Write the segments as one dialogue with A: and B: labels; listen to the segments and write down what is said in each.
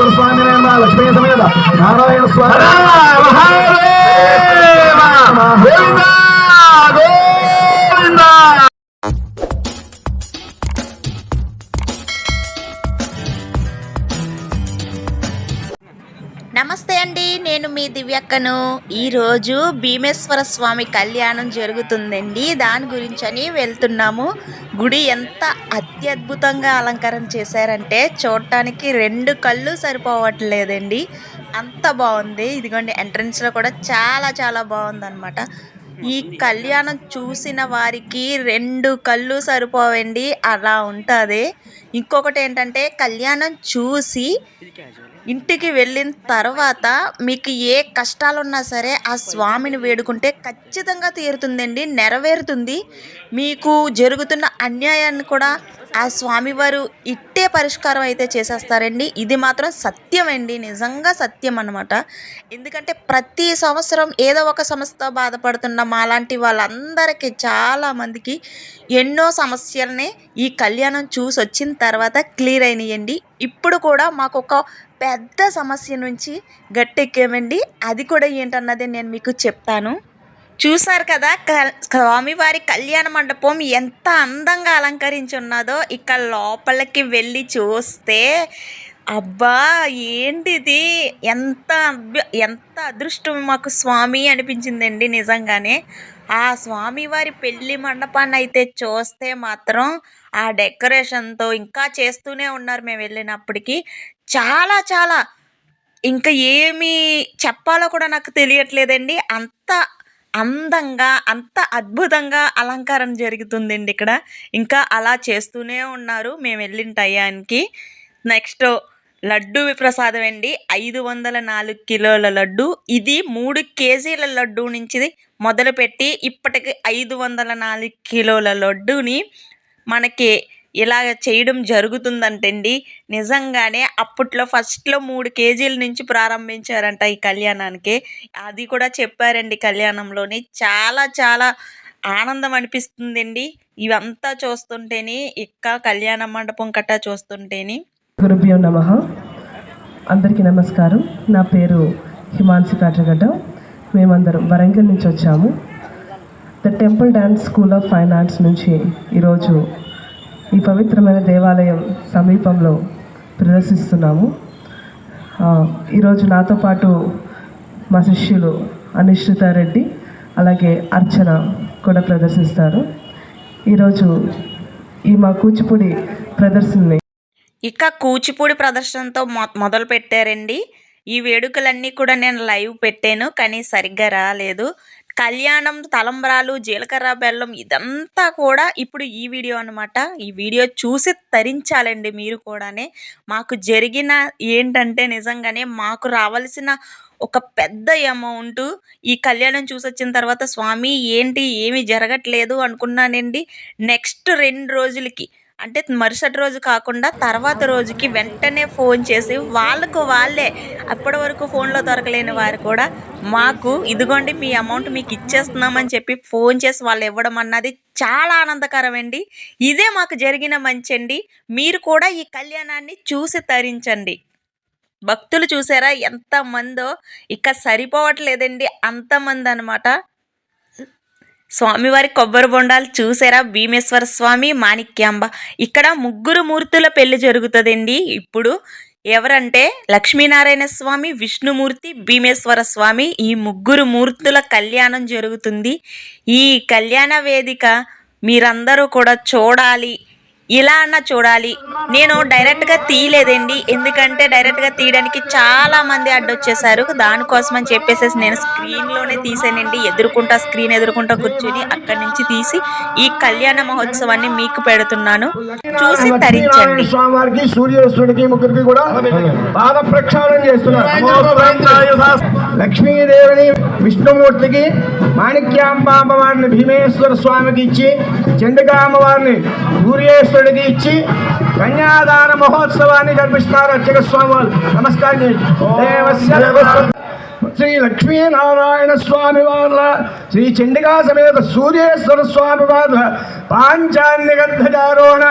A: భీమేశ్వర స్వామి లక్ష్మీ సమేత నారాయణ స్వామి.
B: మీ దివ్యక్కను. ఈరోజు భీమేశ్వర స్వామి కళ్యాణం జరుగుతుందండి. దాని గురించి అని వెళ్తున్నాము. గుడి ఎంత అత్యద్భుతంగా అలంకరణ చేశారంటే చూడటానికి రెండు కళ్ళు సరిపోవట్లేదండి. అంత బాగుంది. ఇదిగోండి ఎంట్రన్స్లో కూడా చాలా చాలా బాగుందన్నమాట. ఈ కళ్యాణం చూసిన వారికి రెండు కళ్ళు సరిపోవండి. అలా ఉంటుంది. ఇంకొకటి ఏంటంటే కళ్యాణం చూసి ఇంటికి వెళ్ళిన తర్వాత మీకు ఏ కష్టాలున్నా సరే ఆ స్వామిని వేడుకుంటే ఖచ్చితంగా తీరుతుందండి నెరవేరుతుంది. మీకు జరుగుతున్న అన్యాయాన్ని కూడా ఆ స్వామివారు ఇట్టే పరిష్కారం అయితే చేసేస్తారండి. ఇది మాత్రం సత్యం అండి నిజంగా సత్యం అనమాట ఎందుకంటే ప్రతి సంవత్సరం ఏదో ఒక సమస్యతో బాధపడుతున్న మాలాంటి వాళ్ళందరికీ చాలామందికి ఎన్నో సమస్యలనే ఈ కళ్యాణం చూసి వచ్చిన తర్వాత క్లియర్ అయినాయండి. ఇప్పుడు కూడా మాకు ఒక పెద్ద సమస్య నుంచి గట్టెక్కామండి. అది కూడా ఏంటన్నది నేను మీకు చెప్తాను. చూసారు కదా క- స్వామివారి కళ్యాణ మండపం ఎంత అందంగా అలంకరించి ఉన్నదో ఇక లోపలికి వెళ్ళి చూస్తే అబ్బా ఏంటిది? ఎంత ఎంత అదృష్టం మాకు స్వామి అనిపించిందండి నిజంగానే. ఆ స్వామివారి పెళ్ళి మండపాన్ని అయితే చూస్తే మాత్రం ఆ డెకరేషన్తో ఇంకా చేస్తూనే ఉన్నారు మేము వెళ్ళినప్పటికీ. చాలా చాలా. ఇంకా ఏమి చెప్పాలో కూడా నాకు తెలియట్లేదండి. అంత అందంగా అంత అద్భుతంగా అలంకారం జరుగుతుందండి ఇక్కడ. ఇంకా అలా చేస్తూనే ఉన్నారు మేము వెళ్ళిన టయానికి. నెక్స్ట్ లడ్డు ప్రసాదం అండి. ఐదు వందల నాలుగు కిలోల లడ్డు. ఇది మూడు కేజీల లడ్డు నుంచి మొదలుపెట్టి ఇప్పటికి ఐదు వందల నాలుగు కిలోల లడ్డుని మనకి ఇలా చేయడం జరుగుతుందంటండి. నిజంగానే అప్పట్లో ఫస్ట్లో మూడు కేజీల నుంచి ప్రారంభించారంట ఈ కళ్యాణానికి. అది కూడా చెప్పారండి కళ్యాణంలోని. చాలా చాలా ఆనందం అనిపిస్తుందండి. ఇవంతా చూస్తుంటేని ఇక్క కళ్యాణ మండపం కట్టా చూస్తుంటేని.
C: గురుభ్యో నమ. అందరికీ నమస్కారం. నా పేరు హిమాన్సి కాట్రగడ్డ మేమందరం వరంగల్ నుంచి వచ్చాము. The temple dance school of fine arts నుంచి ఈరోజు ఈ పవిత్రమైన దేవాలయం సమీపంలో ప్రదర్శిస్తున్నాము. ఈరోజు నాతో పాటు మా శిష్యులు అనిశ్చిత రెడ్డి అలాగే అర్చన కూడా ప్రదర్శిస్తారు. ఈరోజు ఈ మా కూచిపూడి ప్రదర్శనని
B: ఇక కూచిపూడి ప్రదర్శనతో మొ మొదలు పెట్టారండి. ఈ వేడుకలన్నీ కూడా నేను లైవ్ పెట్టాను కానీ సరిగ్గా రాలేదు. కళ్యాణం తలంబ్రాలు జీలకర్ర బెల్లం ఇదంతా కూడా ఇప్పుడు ఈ వీడియో అనమాట ఈ వీడియో చూసి తరించాలండి మీరు కూడానే. మాకు జరిగిన ఏంటంటే నిజంగానే మాకు రావాల్సిన ఒక పెద్ద అమౌంట్ ఈ కళ్యాణం చూసి వచ్చిన తర్వాత స్వామి ఏంటి? ఏమీ జరగట్లేదు అనుకున్నానండి. నెక్స్ట్ రెండు రోజులకి అంటే మరుసటి రోజు కాకుండా తర్వాత రోజుకి వెంటనే ఫోన్ చేసి వాళ్ళకు వాళ్ళే. అప్పటి వరకు ఫోన్లో దొరకలేని వారు కూడా మాకు ఇదిగోండి మీ అమౌంట్ మీకు ఇచ్చేస్తున్నామని చెప్పి ఫోన్ చేసి వాళ్ళు ఇవ్వడం అన్నది చాలా ఆనందకరం అండి ఇదే మాకు జరిగిన మంచి అండి. మీరు కూడా ఈ కళ్యాణాన్ని చూసి తరించండి. భక్తులు చూసారా? ఎంతమందో ఇక సరిపోవట్లేదండి. అంతమంది అనమాట స్వామివారి కొబ్బరి బొండాలు చూసారా? భీమేశ్వర స్వామి మాణిక్యాంబ. ఇక్కడ ముగ్గురు మూర్తుల పెళ్ళి జరుగుతుందండి. ఇప్పుడు ఎవరంటే లక్ష్మీనారాయణ స్వామి విష్ణుమూర్తి భీమేశ్వర స్వామి. ఈ ముగ్గురు మూర్తుల కళ్యాణం జరుగుతుంది. ఈ కళ్యాణ వేదిక మీరందరూ కూడా చూడాలి. ఇలా అన్న చూడాలి. నేను డైరెక్ట్గా తీయలేదండి. ఎందుకంటే డైరెక్ట్గా తీయడానికి చాలా మంది అడ్డొచ్చేసారు. దానికోసం అని చెప్పేసి నేను స్క్రీన్లోనే తీసానండి. ఎదుర్కొంటా స్క్రీన్ ఎదుర్కొంటా కూర్చొని అక్కడి నుంచి తీసి ఈ కళ్యాణ మహోత్సవాన్ని మీకు పెడుతున్నాను. చూసి తరించండి.
A: స్వామివారికి స్వామి ముగ్గురికి కూడా పాద ప్రక్షాళన చేస్తున్నారు. లక్ష్మీదేవిని విష్ణుమూర్తికి మాణిక్యాంబాంబ వారిని భీమేశ్వర స్వామికి ఇచ్చి చండికాంబ వారిని సూర్యేశ్వరుడికి ఇచ్చి కన్యాదాన మహోత్సవాన్ని జరిపిస్తున్నారు అర్చక స్వామి వారు నమస్కారం శ్రీ లక్ష్మీనారాయణ స్వామి వార్ల శ్రీ చండికా సమేత సూర్యేశ్వర స్వామి వార్ల పాంచాన్యగర్ధజారోహణ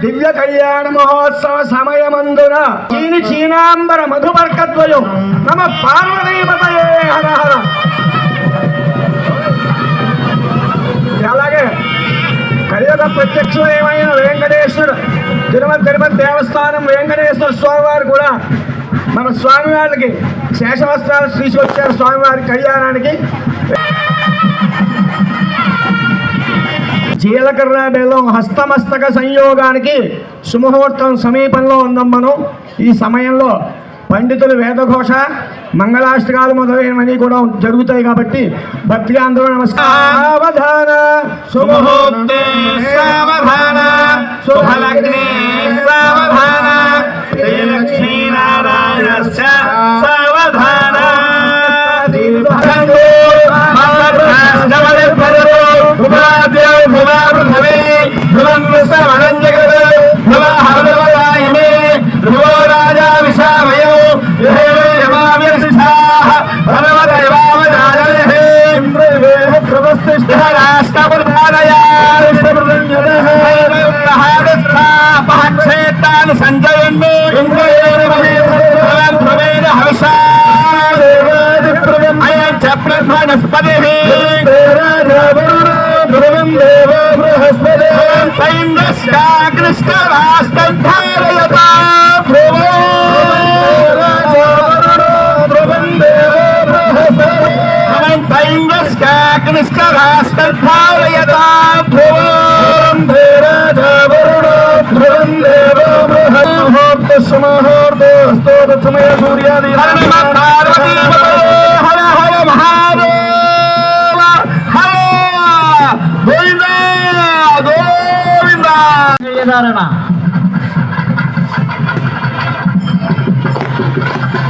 A: దివ్య కళ్యాణ మహోత్సవ సమయమందున చీని చీనాంబర మధుపర్కద్వయం నమ పార్వతీపతయే హర హర. కలియుగ ప్రత్యక్షమైన వెంకటేశ్వర తిరుమల తిరుపతి దేవస్థానం వెంకటేశ్వర స్వామివారు కూడా మన స్వామివారికి శేషవస్త్రాలు తీసుకొచ్చారు స్వామివారి కళ్యాణానికి. జీలకర్ర బెల్లం హస్తమస్తక సంయోగానికి సుముహూర్తం సమీపంలో ఉన్నాం మనం ఈ సమయంలో పండితులు వేదఘోష మంగళాష్టకాలు మొదలైనవన్నీ కూడా జరుగుతాయి కాబట్టి భక్తిగా అందరూ నమస్కారం.
D: రాష్ట్రపతిక్షేత్రాన్ని సంజయండి బృహస్పతి చెప్పనస్పతి కృష్ణ రాష్ట్ర
A: సమయ సూర్యాది
D: పార్వతీ హర హర మహాదేవ హర గోవింద గోవింద జయధారణ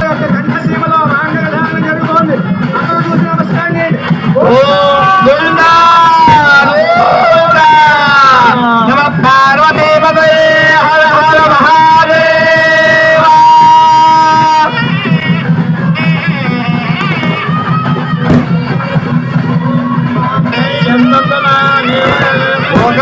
A: యొక్క కంఠసీమలో మాంగళ్యధారణ జరుగుతోంది అందరూ చూసి నమస్కారం చేయండి
D: ఓ గోవింద గోవింద.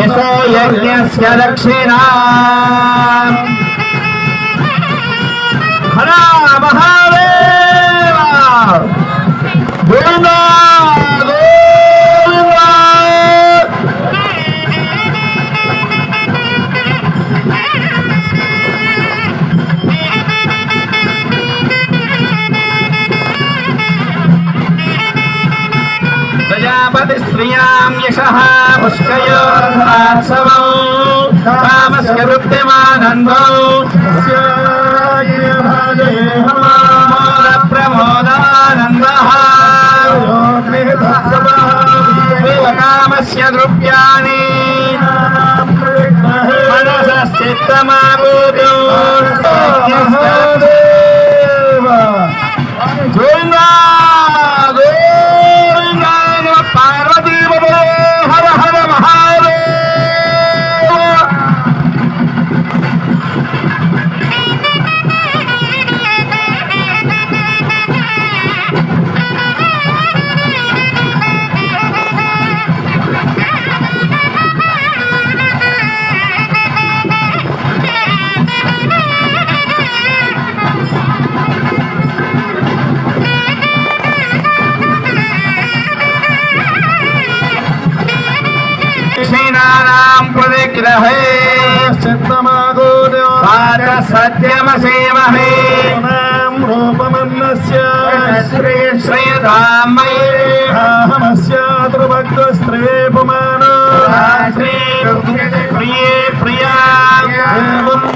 D: యశో యజ్ఞస్య దక్షిణా. श्रियाँ यशः पुष्कयोर्धरात्सवौ कामस्य वृत्तिमानन्दौ मोदप्रमोदानन्दः कामस्य द्रुव्याणि मनसश्चित्तमापूतौ లక్ష్మీనారాం ప్రతిగ్రహే
A: చిత్తమాగోర్యం
D: వాచ సత్యమసేమహే
A: రూపమన్నస్య
D: శ్రీ श्री प्रिये
A: प्रिया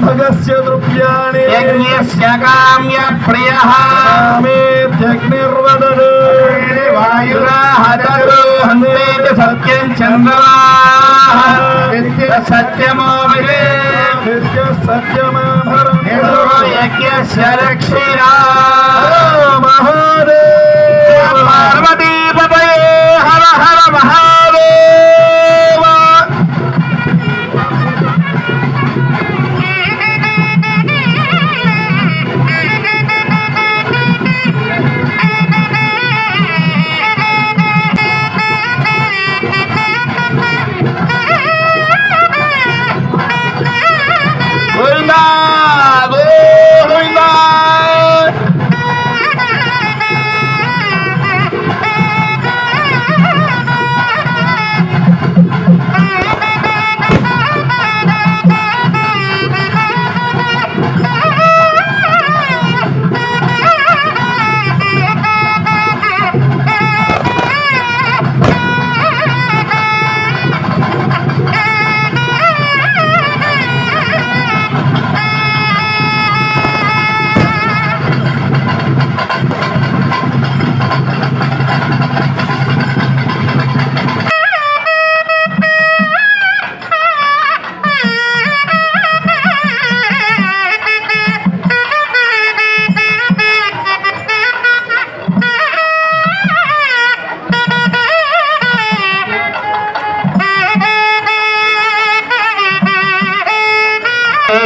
D: भगस्य द्रव्याणि यज्ञस्य काम्य प्रियः मेत्यग्निर्वदन्
A: वायुराहतरो सत्यं
D: चन्द्रवाः सत्यमो
A: विरे
D: सत्यमाभर यज्ञस्य रक्षिरा हर हर महा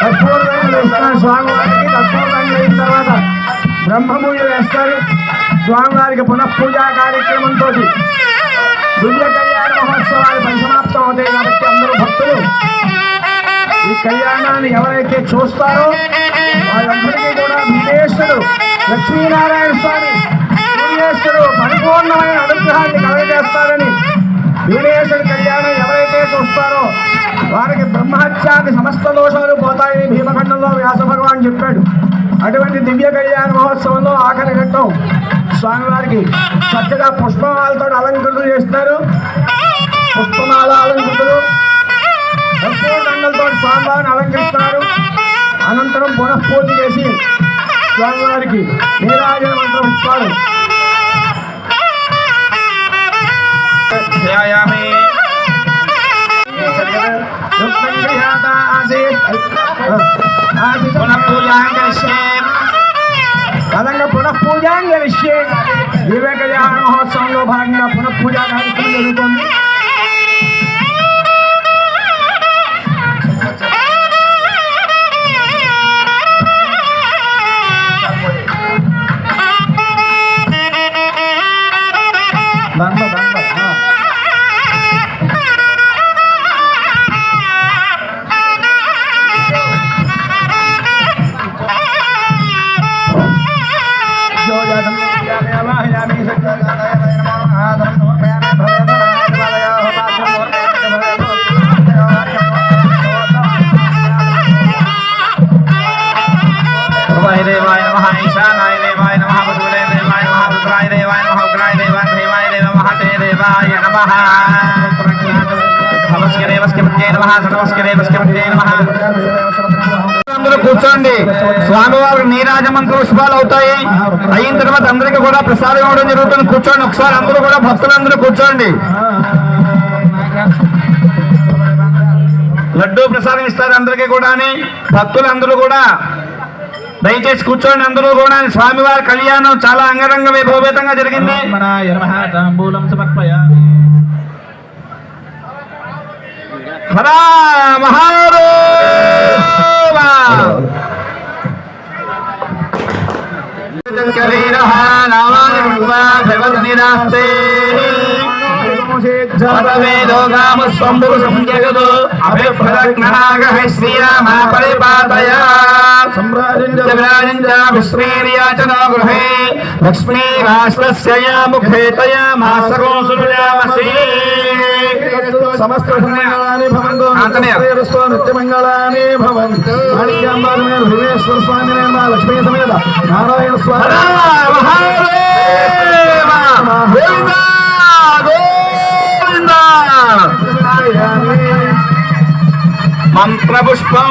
A: కర్పూరదండలు వేస్తారు స్వామివారికి కర్పూరదండలు అయిన తర్వాత బ్రహ్మపూజ వేస్తారు స్వామివారికి పునఃపూజా కార్యక్రమంతో దివ్య కళ్యాణ మహోత్సవాలు పరిసమాప్తం అవుతాయి కాబట్టి అందరూ భక్తులు ఈ కళ్యాణాన్ని ఎవరైతే చూస్తారో వాళ్ళందరికీ కూడా భీమేశ్వరుడు లక్ష్మీనారాయణ స్వామి భీమేశ్వరుడు పరిపూర్ణమైన అనుగ్రహాన్ని కలగజేస్తారని భీమేశ్వరుడి వారికి బ్రహ్మహత్యాది సమస్త దోషాలు పోతాయని భీమఖండంలో వ్యాస భగవాన్ చెప్పాడు. అటువంటి దివ్య కళ్యాణ మహోత్సవంలో ఆఖరి ఘట్టం స్వామివారికి చక్కగా పుష్పమాలతో అలంకృతులు చేస్తారు. పుష్పమాల అలంకృతులు. దండలతో స్వామివారిని అలంకరిస్తారు. అనంతరం పునఃపూజ చేసి స్వామివారికి నీరాజన మంత్రం ఇస్తారు.
D: పునఃపూజాం కరిష్యే
A: కదంగా పునఃపూజాంగ విషయం దివ్య కళ్యాణ మహోత్సవంలో భాగంగా పునఃపూజా కార్యక్రమం జరుగుతుంది దండ
D: దేవాయ నమః నమస్కే నమః నమః అందరూ కూర్చోండి. స్వామివారి నీరాజమంత్ర పుష్పాలు అవుతాయి. అయిన తర్వాత అందరికీ కూడా ప్రసాదం ఇవ్వడం జరుగుతుంది. కూర్చోండి ఒకసారి అందరూ కూడా భక్తులందరూ కూర్చోండి. లడ్డూ ప్రసాదం ఇస్తారు అందరికీ కూడా భక్తులందరూ కూడా దయచేసి కూర్చోండి అందరూ కూడా స్వామివారి కళ్యాణం చాలా అంగరంగ వైభవపేతంగా జరిగింది. राम हरे कबीरः रामानुवा भगवद्दिनास्ते श्रीरामापरिपातया सम्राजिन्द्राभिश्रीर्याचनो गृहे लक्ष्मीभास्वस्य मुखे तया मासको విశ్రీర్యాచన గృహే లక్ష్మీ రాష్ట్రస్య యా ముఖే తయా మాసకో సుయామసి
E: సమస్త మంగళాని భవంతు
D: ఆంజనేయ.
E: నిత్యస్తు నిత్యమంగళాని భవంతు. మాణిక్యాంబాలమే భువనేశ్వర స్వామి లక్ష్మీ సమేత నారాయణ స్వామి
D: మంత్రపుష్పం.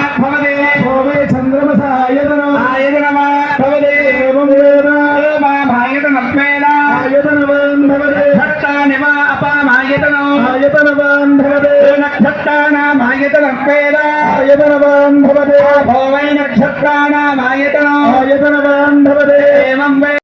D: నక్షత్రాణమాయతనత్మేన
E: ఆయతనవాన్ భవతే
D: భోవై నక్షత్రాణమాయతనం
E: ఆయతనవాన్ భవతే
D: ఏవం వై